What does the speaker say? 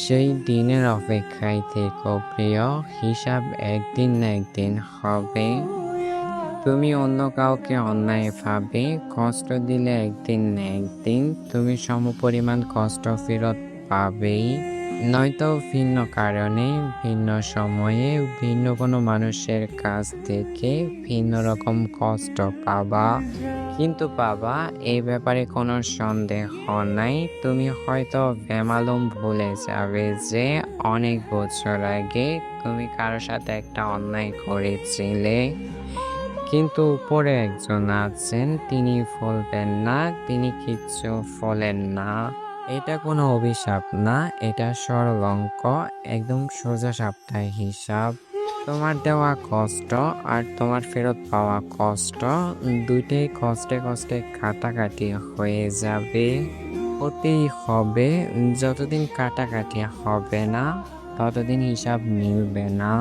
সেই দিনের অপেক্ষায় থেকো প্রিয় হিসাব একদিন না একদিন হবে তুমি অন্য কাউকে অন্যায় ভাবে কষ্ট দিলে একদিন না একদিন তুমি সমপরিমাণ কষ্ট ফেরত পাবেই নয়তো ভিন্ন কারণে ভিন্ন সময়ে ভিন্ন কোনো মানুষের কাছ থেকে ভিন্ন রকম কষ্ট পাবা কিন্তু বাবা, এই ব্যাপারে কোনো সন্দেহ নাই। তুমি হয়তো বেমালুম ভুলে যাবে যে অনেক বছর আগে তুমি কারোর সাথে একটা অন্যায় করেছিলে। কিন্তু উপরে একজন আছেন, তিনি ফলবেন না, তিনি কিচ্ছু ফলেন না। এটা কোনো অভিশাপ না, এটা সরল অঙ্ক একদম সোজা সাপ্তাহিক হিসাব। তোমার দেওয়া কষ্ট আর তোমার ফেরত পাওয়া কষ্ট দুইটাই কষ্টে কষ্টে কাটাকাটি হয়ে যাবে, হতেই হবে। যতদিন কাটাকাটি হবে না, ততদিন হিসাব মিলবে না।